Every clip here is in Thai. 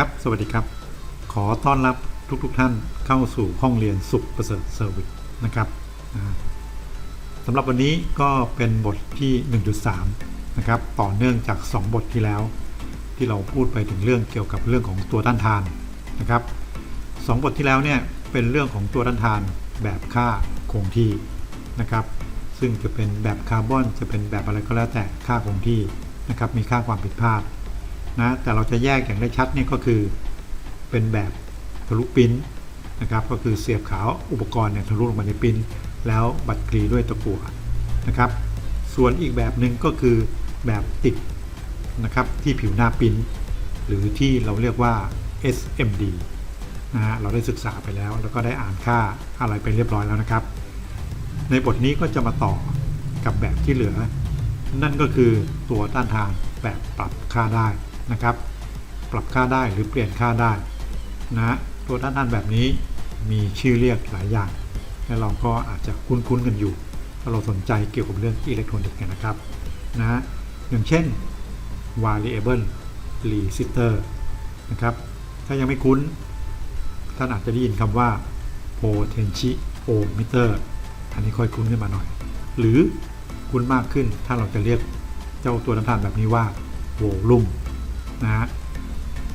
ครับ สวัสดีครับ ขอต้อนรับทุกๆทท่านเข้าสู่ห้องเรียนสุขประเสริฐเซอร์วิสนะครับสำหรับวันนี้ก็เป็นบทที่ 1.3 นะครับ ต่อเนื่องจาก 2 บทที่แล้ว ที่เราพูดไปถึงเรื่องเกี่ยวกับเรื่องของตัวต้านทานนะครับสองบทที่แล้วเนี่ยเป็นเรื่องของตัวต้านทานแบบค่าคงที่นะครับ ซึ่งจะเป็นแบบคาร์บอนจะเป็นแบบอะไรก็แล้วแต่ค่าคงที่นะครับ มีค่าความผิดพลาด นะแต่เราจะแยกอย่างได้ชัดนี่ก็คือเป็นแบบทะลุปริ้นนะครับก็คือเสียบขาวอุปกรณ์เนี่ยทะลุลงมาในปริ้นแล้วบัดกรีด้วยตะกั่วนะครับ ส่วนอีกแบบหนึ่งก็คือแบบติดนะครับที่ผิวหน้าปริ้นหรือที่เราเรียกว่า SMD นะฮะเราได้ศึกษาไปแล้ว แล้วก็ได้อ่านค่าอะไรไปเรียบร้อยแล้วนะครับ ในบทนี้ก็จะมาต่อกับแบบที่เหลือ นั่นก็คือตัวต้านทานแบบปรับค่าได้ นะครับ ปรับค่าได้หรือเปลี่ยนค่าได้นะตัวต้านทานแบบนี้มีชื่อเรียกหลายอย่าง และเราก็อาจจะคุ้นๆกันอยู่ถ้าเราสนใจเกี่ยวกับเรื่องอิเล็กทรอนิกส์นะครับนะอย่างเช่น variable resistor นะครับถ้ายังไม่คุ้น ท่านอาจจะได้ยินคำว่า potentiometer อันนี้ค่อยคุ้นขึ้นมาหน่อย หรือคุ้นมากขึ้นถ้าเราจะเรียกเจ้าตัวต้านทานแบบนี้ว่าโวลุ่ม นะฮะ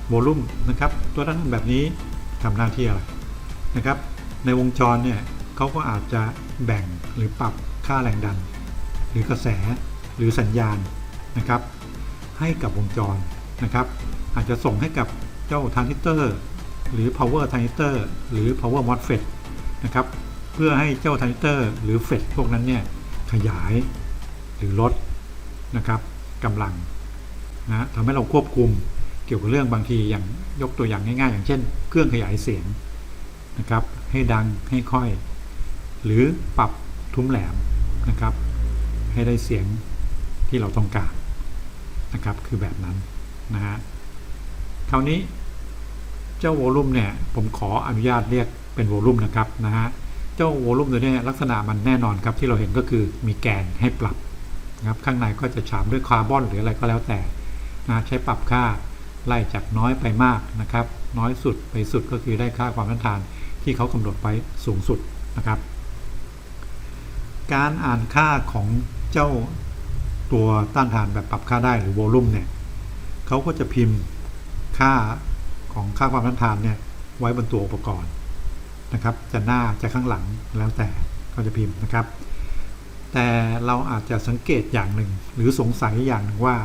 โวลุ่มนะครับตัวต้านทานแบบนี้ทำหน้าที่อะไรนะครับ ในวงจรเนี่ยเขาก็อาจจะแบ่งหรือปรับค่าแรงดัน หรือกระแสหรือสัญญาณนะครับ ให้กับวงจรนะครับ อาจจะส่งให้กับเจ้าทรานซิสเตอร์ หรือ power transistor หรือ power MOSFET นะครับ เพื่อให้เจ้าทรานซิสเตอร์ หรือเฟดพวกนั้นเนี่ยขยายหรือลดนะครับกำลัง นะทำให้เราควบคุมเกี่ยวกับเรื่องบางทีอย่างยกตัวอย่างง่ายๆ อย่างเช่น เครื่องขยายเสียงนะครับ ให้ดังให้ค่อย หรือปรับทุ้มแหลมนะครับ ให้ได้เสียงที่เราต้องการนะครับ คือแบบนั้นนะฮะคราวนี้เจ้าโวลูมเนี่ยผมขออนุญาตเรียกเป็นโวลูมนะครับนะฮะเจ้าโวลูมตัวนี้ลักษณะมันแน่นอนครับที่เราเห็นก็คือมีแกนให้ปรับนะครับข้างในก็จะฉาบด้วยคาร์บอนหรืออะไรก็แล้วแต่ นะใช้ปรับค่าไล่จากน้อยไปมากนะครับ น้อยสุดไปสุดก็คือได้ค่าความต้านทานที่เขากำหนดไว้สูงสุดนะครับ การอ่านค่าของเจ้าตัวต้านทานแบบปรับค่าได้หรือโวลูมเนี่ยเขาก็จะพิมพ์ค่าของค่าความต้านทานเนี่ยไว้บนตัวอุปกรณ์นะครับ จะหน้าจะข้างหลังแล้วแต่เขาจะพิมพ์นะครับ แต่เราอาจจะสังเกตอย่างหนึ่งหรือสงสัยอย่างหนึ่งว่า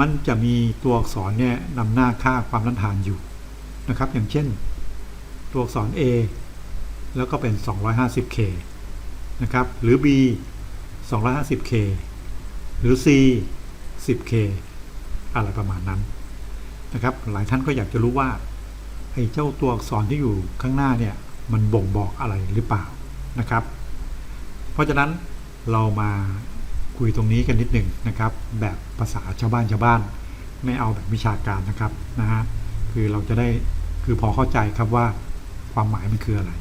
มันจะมีตัวอักษรเนี่ยนำหน้าค่าความต้านทานอยู่นะครับ อย่างเช่น ตัวอักษร A แล้วก็เป็น 250K นะครับ หรือ B 250K หรือ C 10K อะไรประมาณนั้นนะครับ หลายท่านก็อยากจะรู้ว่าไอ้เจ้าตัวอักษรที่อยู่ข้างหน้าเนี่ยมันบ่งบอกอะไรหรือเปล่านะครับ เพราะฉะนั้นเรามาคุยตรงนี้กันนิดหนึ่งนะครับ แบบภาษาชาวบ้านชาวบ้าน ไม่เอาแบบวิชาการนะครับนะฮะคือเราจะได้คือพอเข้าใจครับว่าความหมายมันคืออะไร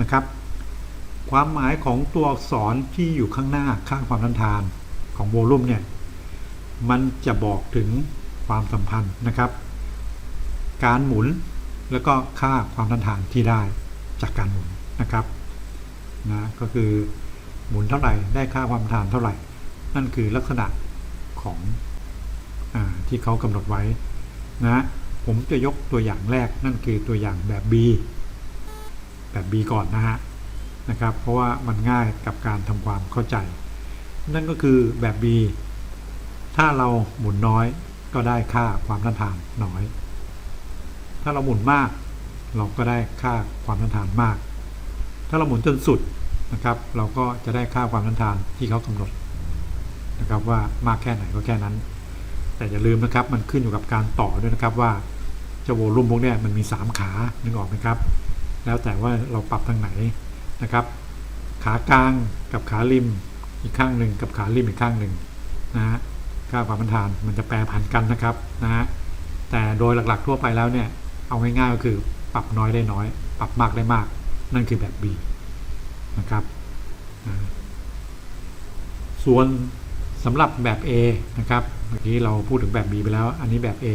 นะครับ ความหมายของตัวอักษรที่อยู่ข้างหน้าข้างความต้านทานของโวลูมเนี่ยมันจะบอกถึงความสัมพันธ์นะครับ การหมุนแล้วก็ค่าความต้านทานที่ได้จากการหมุนนะครับนะก็คือหมุนเท่าไหร่ได้ค่าความต้านทานเท่าไหร่ นั่นคือลักษณะ ของอที่เขากำหนดไว้นะผมจะยกตัวอย่างแรกนั่นคือตัวอย่างแบบ B แบบ B ก่อนนะฮะนะครับ เพราะว่ามันง่ายกับการทำความเข้าใจ นั่นก็คือแบบ B ถ้าเราหมุนน้อยก็ได้ค่าความต้านทานน้อย ถ้าเราหมุนมาก เราก็ได้ค่าความต้านทานมาก ถ้าเราหมุนจนสุดนะครับ เราก็จะได้ค่าความต้านทานที่เขากำหนด นะครับว่ามากแค่ไหนก็แค่นั้น แต่อย่าลืมนะครับมันขึ้นอยู่กับการต่อด้วยนะครับว่าเจ้าโวลูมพวกนี้มันมี 3 ขานึกออกไหมครับ แล้วแต่ว่าเราปรับทางไหนนะครับ ขากลางกับขาริมอีกข้างหนึ่งกับขาริมอีกข้างหนึ่งนะฮะค่าความต้านทานมันจะแปรผันกันนะครับนะฮะแต่โดยหลักๆทั่วไปแล้วเนี่ยเอาง่ายๆก็คือปรับน้อยได้น้อย ปรับมากได้มาก นั่นคือแบบ B นะครับ ส่วน สำหรับแบบ A นะครับ เมื่อกี้เราพูดถึงแบบ B ไปแล้ว อันนี้แบบ A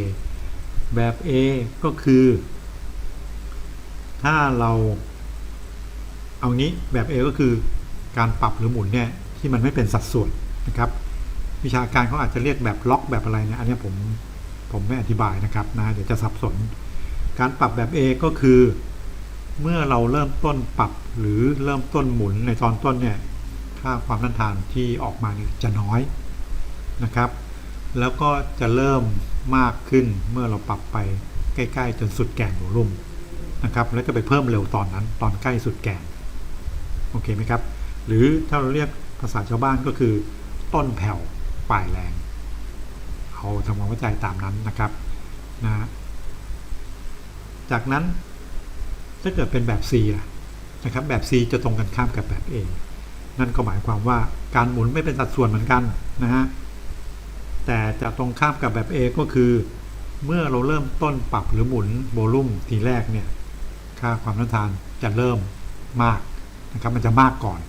แบบ A ก็คือ ถ้าเราเอางี้แบบ A ก็คือการปรับหรือหมุนเนี่ยที่มันไม่เป็นสัดส่วนนะครับ วิชาการเขาอาจจะเรียกแบบล็อกแบบอะไรเนี่ยอันนี้ผมผมไม่อธิบายนะครับนะเดี๋ยวจะสับสน การปรับแบบ A ก็คือ เมื่อเราเริ่มต้นปรับหรือเริ่มต้นหมุนในตอนต้นเนี่ยค่าความต้านทานที่ออกมาเนี่ยจะน้อย นะครับ แล้วก็จะเริ่มมากขึ้นเมื่อเราปรับไปใกล้ ๆ จนสุดแกนหัวลุ่มนะครับ แล้วจะไปเพิ่มเร็วตอนนั้นตอนใกล้สุดแกนโอเคไหมครับ หรือถ้าเราเรียกภาษาชาวบ้านก็คือ ต้นแผ่วปลายแรงเอาทำความเข้าใจตามนั้นนะครับนะจากนั้นถ้าเกิดเป็นแบบ C นะครับแบบ C จะตรงกันข้ามกับแบบ A นั่นก็หมายความว่าการหมุนไม่เป็นสัดส่วนเหมือนกันนะฮะ แต่จะตรงข้ามกับแบบ A ก็คือ เมื่อเราเริ่มต้นปรับหรือหมุนโวลุ่มทีแรกเนี่ยค่าความต้านทานจะเริ่มมากนะครับมันจะมากก่อน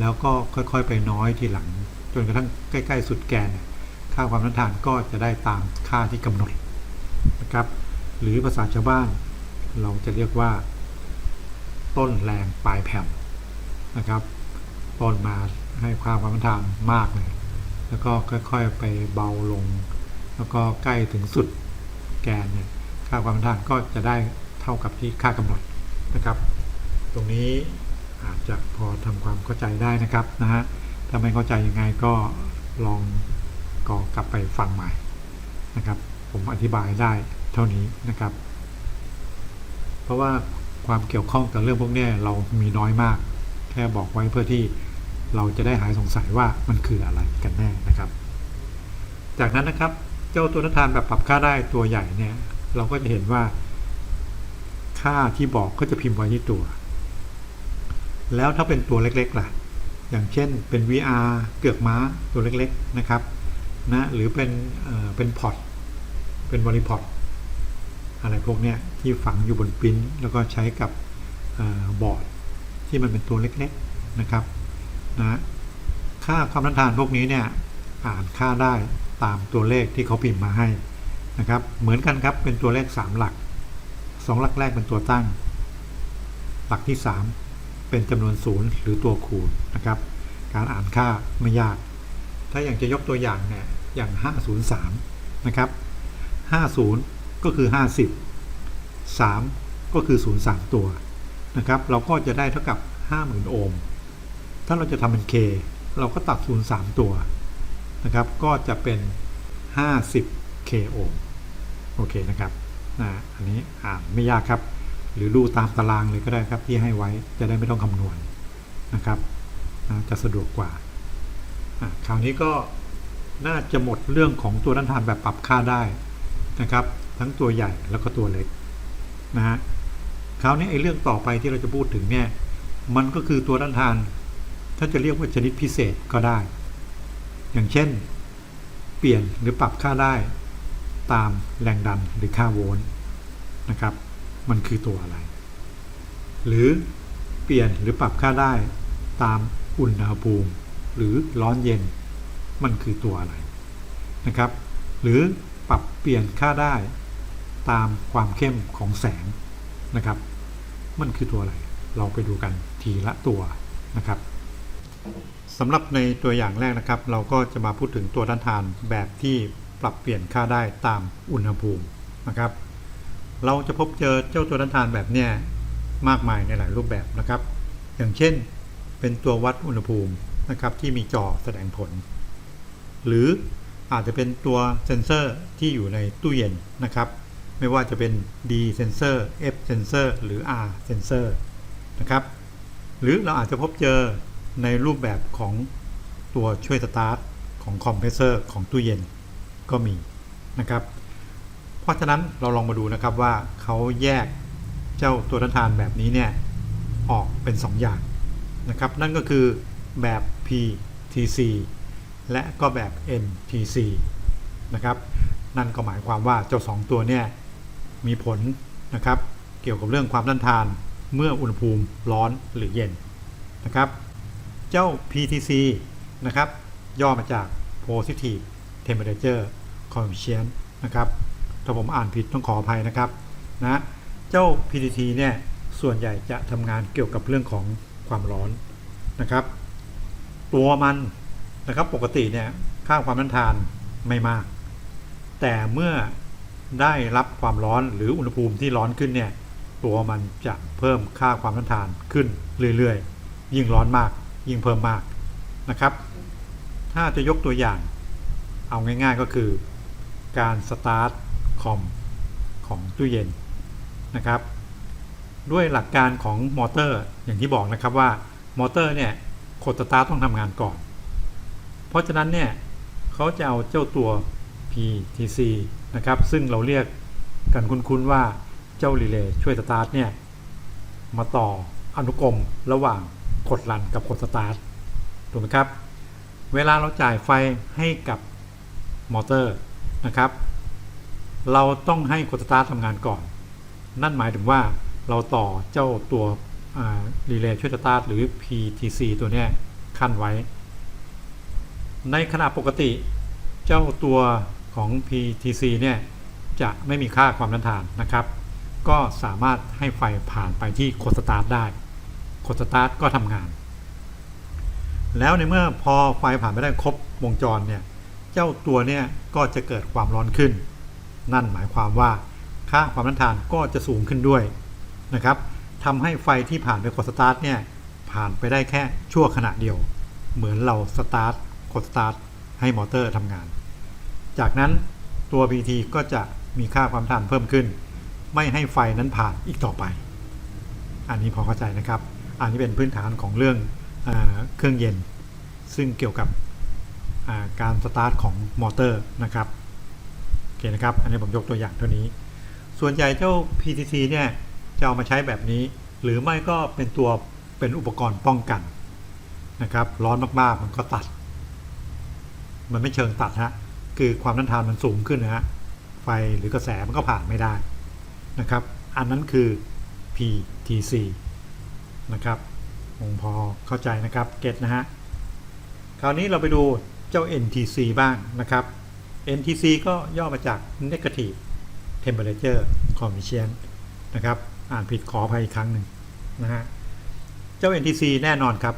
แล้วก็ค่อยๆไปน้อยทีหลัง จนกระทั่งใกล้ ๆ สุดแกนเนี่ยค่าความต้านทานก็จะได้ตามค่าที่กำหนดนะครับ หรือภาษาชาวบ้าน เราจะเรียกว่า ต้นแรงปลายแผ่วนะครับ ต้นมาให้ค่าความต้านทานมากเลย แล้วก็ค่อยๆไปเบาลง แล้วก็ใกล้ถึงสุดแกนเนี่ยค่าความต้านทานก็จะได้เท่ากับที่ค่ากำหนดนะครับ ตรงนี้อาจจะพอทำความเข้าใจได้นะครับนะฮะถ้าไม่เข้าใจยังไงก็ลองก็กลับไปฟังใหม่นะครับ ผมอธิบายได้เท่านี้นะครับ เพราะว่าความเกี่ยวข้องกับเรื่องพวกนี้เรามีน้อยมาก แค่บอกไว้เพื่อที่ เราจะได้หายสงสัยว่ามันคืออะไรกันแน่นะครับ จากนั้นนะครับเจ้าตัวนัทานแบบปรับค่าได้ตัวใหญ่เนี่ยเราก็จะเห็นว่า ค่าที่บอกก็จะพิมพ์ไว้ที่ตัว แล้วถ้าเป็นตัวเล็กๆล่ะ อย่างเช่นเป็น VR เกือกม้าตัวเล็กๆนะครับนะหรือเป็นเอ่อเป็นพอร์ตเป็นบริพอร์ตอะไรพวกเนี้ยที่ฝังอยู่บนปิ้นแล้วก็ใช้กับเออบอร์ดที่มันเป็นตัวเล็กๆนะครับ นะค่าความต้านทานพวกนี้เนี่ยอ่านค่าได้ตามตัวเลขที่เขาพิมพ์มาให้นะครับ เหมือนกันครับเป็นตัวเลข 3 หลัก 2 หลักแรกเป็นตัวตั้ง หลักที่ 3 เป็นจำนวนศูนย์หรือตัวคูณนะครับ การอ่านค่าไม่ยาก ถ้าอย่างจะยกตัวอย่างเนี่ยอย่าง 503 นะครับ 50 ก็คือ 50 3 ก็คือ 03 ตัวนะครับ เราก็จะได้เท่ากับ 50,000 โอห์ม ถ้าเราจะทำเป็น K เราก็ตัด03ตัวนะครับ ก็จะเป็น 50 K โอห์มโอเคนะครับนะอันนี้อ่านไม่ยากครับ หรือดูตามตารางเลยก็ได้ครับที่ให้ไว้จะได้ไม่ต้องคำนวณนะครับนะจะสะดวกกว่าคราวนี้ก็น่าจะหมดเรื่องของตัวด้านทานแบบปรับค่าได้นะครับ ทั้งตัวใหญ่แล้วก็ตัวเล็กนะฮะคราวนี้ไอ้เรื่องต่อไปที่เราจะพูดถึงเนี่ยมันก็คือตัวด้านทาน ถ้าจะเรียกว่าชนิดพิเศษก็ได้ อย่างเช่น เปลี่ยนหรือปรับค่าได้ ตามแรงดันหรือค่าโวลต์นะครับ มันคือตัวอะไร หรือเปลี่ยนหรือปรับค่าได้ตามอุณหภูมิ หรือร้อนเย็น มันคือตัวอะไรนะครับ หรือปรับเปลี่ยนค่าได้ตามความเข้มของแสงนะครับ มันคือตัวอะไร เราไปดูกันทีละตัวนะครับ สำหรับในตัวอย่างแรกนะครับ เราก็จะมาพูดถึงตัวด้านทานแบบที่ปรับเปลี่ยนค่าได้ตามอุณหภูมินะครับ เราจะพบเจอเจ้าตัวด้านทานแบบเนี้ยมากมายในหลายรูปแบบนะครับ อย่างเช่น เป็นตัววัดอุณหภูมินะครับที่มีจอแสดงผล หรืออาจจะเป็นตัวเซนเซอร์ที่อยู่ในตู้เย็นนะครับ ไม่ว่าจะเป็น D sensor F sensor หรือ R sensor นะครับ หรือเราอาจจะพบเจอ ในรูปแบบของตัวช่วยสตาร์ทของคอมเพรสเซอร์ของตู้เย็นก็มีนะครับ เพราะฉะนั้นเราลองมาดูนะครับว่าเขาแยกเจ้าตัวต้านทานแบบนี้เนี่ยออกเป็น 2 อย่างนะครับ นั่นก็คือแบบ PTC และก็แบบ NTC นะครับ นั่นก็หมายความว่าเจ้า 2 ตัวเนี่ยมีผลนะครับ เกี่ยวกับเรื่องความต้านทานเมื่ออุณหภูมิร้อนหรือเย็นนะครับ เจ้า PTC นะครับ ย่อมาจาก Positive Temperature Coefficient นะครับ ถ้าผมอ่านผิดต้องขออภัยนะครับนะเจ้า PTT เนี่ยส่วนใหญ่จะทำงานเกี่ยวกับเรื่องของความร้อนนะครับ ตัวมันนะครับปกติเนี่ยค่าความต้านทานไม่มาก แต่เมื่อได้รับความร้อนหรืออุณหภูมิที่ร้อนขึ้นเนี่ยตัวมันจะเพิ่มค่าความต้านทานขึ้นเรื่อยๆ ยิ่งร้อนมาก ยิ่งเพิ่มมากนะครับ ถ้าจะยกตัวอย่าง เอาง่ายๆก็คือ การสตาร์ทคอมของตู้เย็นนะครับ ด้วยหลักการของมอเตอร์อย่างที่บอกนะครับว่ามอเตอร์เนี่ยกดสตาร์ทต้องทำงานก่อน เพราะฉะนั้นเนี่ยเขาจะเอาเจ้าตัว PTC นะครับ ซึ่งเราเรียกกันคุ้นๆว่าเจ้ารีเลย์ช่วยสตาร์ทเนี่ย มาต่ออนุกรมระหว่าง กดรันกับกดสตาร์ทถูกไหมครับ เวลาเราจ่ายไฟให้กับมอเตอร์นะครับ เราต้องให้กดสตาร์ททำงานก่อน นั่นหมายถึงว่าเราต่อเจ้าตัวรีเลย์ช่วยสตาร์ทหรือ PTC ตัวนี้ขั้นไว้ ในขณะปกติเจ้าตัวของ PTC เนี่ยจะไม่มีค่าความต้านทานนะครับ ก็สามารถให้ไฟผ่านไปที่กดสตาร์ทได้ กดสตาร์ทก็ทำงาน แล้วในเมื่อพอไฟผ่านไปได้ครบวงจรเนี่ย เจ้าตัวเนี่ยก็จะเกิดความร้อนขึ้น นั่นหมายความว่าค่าความต้านทานก็จะสูงขึ้นด้วยนะครับทำให้ไฟที่ผ่านไปกดสตาร์ทเนี่ยผ่านไปได้แค่ชั่วขณะเดียว เหมือนเราสตาร์ทกดสตาร์ทให้มอเตอร์ทำงาน จากนั้นตัว BT ก็จะมีค่าความต้านทานเพิ่มขึ้น ไม่ให้ไฟนั้นผ่านอีกต่อไป อันนี้พอเข้าใจนะครับ อันนี้เป็นพื้นฐานของเรื่องเอเครื่องเย็น ซึ่งเกี่ยวกับการสตาร์ทของมอเตอร์นะครับโอเคนะครับ อันนี้ผมยกตัวอย่างเท่านี้ ส่วนใหญ่เจ้า PTC เนี่ยจะเอามาใช้แบบนี้ หรือไม่ก็เป็นตัวเป็นอุปกรณ์ป้องกันนะครับ ร้อนมากๆมันก็ตัด มันไม่เชิงตัดฮะคือความต้านทานมันสูงขึ้นนะฮะไฟหรือกระแสมันก็ผ่านไม่ได้นะครับ อันนั้นคือ PTC นะครับคงพอเข้าใจนะครับเก็ตนะฮะคราวนี้เราไปดูเจ้า NTC บ้างนะครับ NTC ก็ย่อมาจาก Negative Temperature Coefficient นะครับ อ่านผิดขออภัยอีกครั้งหนึ่งนะฮะ เจ้า NTC แน่นอนครับ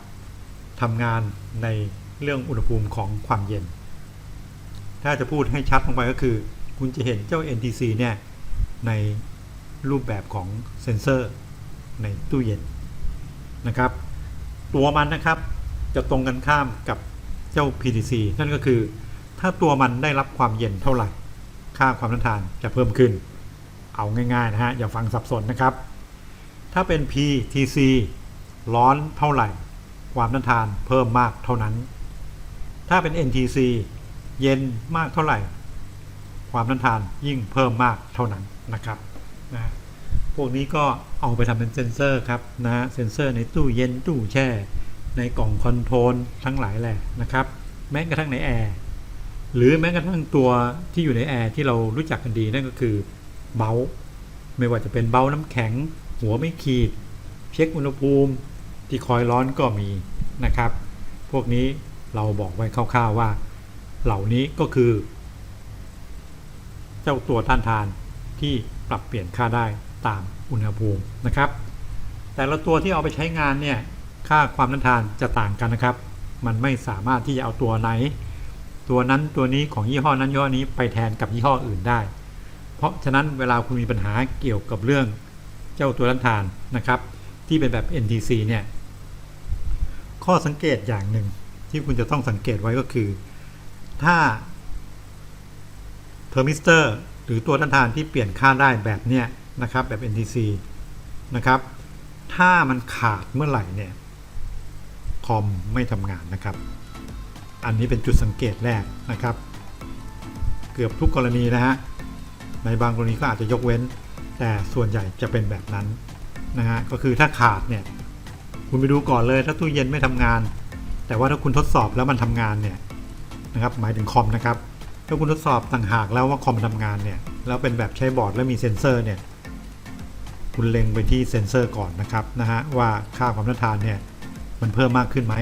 ทำงานในเรื่องอุณหภูมิของความเย็น ถ้าจะพูดให้ชัดลงไปก็คือ คุณจะเห็นเจ้า NTC เนี่ย ในรูปแบบของเซนเซอร์ในตู้เย็น นะครับ ตัวมันนะครับจะตรงกันข้ามกับเจ้า PTC นั่นก็คือ ถ้าตัวมันได้รับความเย็นเท่าไหร่ ค่าความต้านทานจะเพิ่มขึ้น เอาง่ายๆนะฮะอย่าฟังสับสนนะครับ ถ้าเป็น PTC ร้อนเท่าไหร่ ความต้านทานเพิ่มมากเท่านั้น ถ้าเป็น NTC เย็นมากเท่าไหร่ ความต้านทานยิ่งเพิ่มมากเท่านั้นนะครับนะ พวกนี้ก็เอาไปทำเป็นเซ็นเซอร์ครับนะเซ็นเซอร์ในตู้เย็นตู้แช่ ในกล่องคอนโทรลทั้งหลายแหละนะครับ แม้กระทั่งในแอร์หรือแม้กระทั่งตัวที่อยู่ในแอร์ที่เรารู้จักกันดีนั่นก็คือเบลไม่ว่าจะเป็นเบลน้ำแข็ง หัวไม่ขีด เช็คอุณหภูมิ ที่คอยร้อนก็มีนะครับ พวกนี้เราบอกไว้คร่าวๆว่า เหล่านี้ก็คือ เจ้าตัวต้านทานที่ปรับเปลี่ยนค่าได้ ตามอุณหภูมินะครับ แต่ละตัวที่เอาไปใช้งานเนี่ยค่าความต้านทานจะต่างกันนะครับ มันไม่สามารถที่จะเอาตัวไหน ตัวนั้นตัวนี้ของยี่ห้อนั้นยี่ห้อนี้ไปแทนกับยี่ห้ออื่นได้ เพราะฉะนั้นเวลาคุณมีปัญหาเกี่ยวกับเรื่องเจ้าตัวต้านทานนะครับ ที่เป็นแบบ NTC เนี่ยข้อสังเกตอย่างหนึ่งที่คุณจะต้องสังเกตไว้ก็คือ ถ้าเทอร์มิสเตอร์หรือตัวต้านทานที่เปลี่ยนค่าได้แบบเนี้ย นะครับแบบ NTC นะครับ ถ้ามันขาดเมื่อไหร่เนี่ยคอมไม่ทำงานนะครับ อันนี้เป็นจุดสังเกตแรกนะครับ เกือบทุกกรณีนะฮะในบางกรณีก็อาจจะยกเว้น แต่ส่วนใหญ่จะเป็นแบบนั้นนะฮะก็คือถ้าขาดเนี่ยคุณไปดูก่อนเลยถ้าตู้เย็นไม่ทำงาน แต่ว่าถ้าคุณทดสอบแล้วมันทำงานเนี่ยนะครับหมายถึงคอมนะครับถ้าคุณทดสอบต่างหากแล้วว่าคอมทำงานเนี่ยแล้วเป็นแบบใช้บอร์ดแล้วมีเซ็นเซอร์เนี่ย คุณเล็งไปที่เซ็นเซอร์ก่อนนะครับนะฮะว่าค่าความต้านทานเนี่ยมันเพิ่มมากขึ้นไหม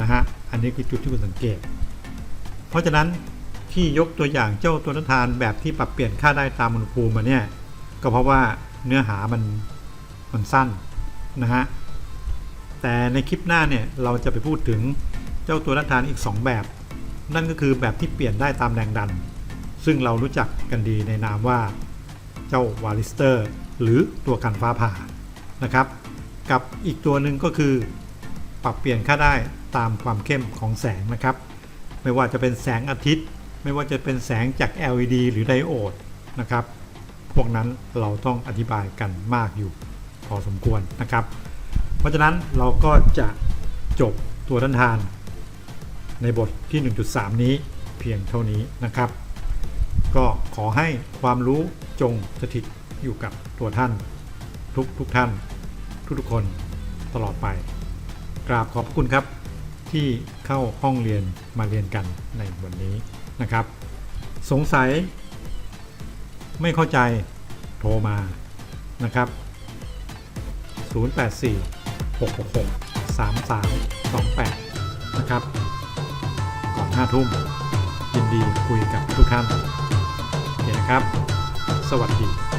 นะฮะอันนี้คือจุดที่คุณสังเกต เพราะฉะนั้นที่ยกตัวอย่างเจ้าตัวต้านทานแบบที่ปรับเปลี่ยนค่าได้ตามอุณหภูมิมาเนี่ยก็เพราะว่าเนื้อหามันมันสั้นนะฮะแต่ในคลิปหน้าเนี่ยเราจะไปพูดถึงเจ้าตัวต้านทานอีก 2 แบบ นั่นก็คือแบบที่เปลี่ยนได้ตามแรงดัน ซึ่งเรารู้จักกันดีในนามว่าเจ้าวาลิสเตอร์ หรือตัวกันฟ้าผ่านะครับ กับอีกตัวหนึ่งก็คือ ปรับเปลี่ยนค่าได้ตามความเข้มของแสงนะครับ ไม่ว่าจะเป็นแสงอาทิตย์ ไม่ว่าจะเป็นแสงจาก LED หรือไดโอดนะครับ พวกนั้นเราต้องอธิบายกันมากอยู่พอสมควรนะครับ เพราะฉะนั้นเราก็จะจบตัวต้านทาน ในบทที่ 1.3 นี้เพียงเท่านี้นะครับ ก็ขอให้ความรู้จงสถิต อยู่กับตัวท่าน ทุกทุกท่าน ทุกทุกคนตลอดไป กราบขอบพระคุณครับ ที่เข้าห้องเรียนมาเรียนกันในวันนี้นะครับ สงสัย ไม่เข้าใจโทรมานะครับ 084 666 3328 นะครับก่อน5ทุ่มยินดีคุยกับทุกท่านโอเคนะครับ สวัสดี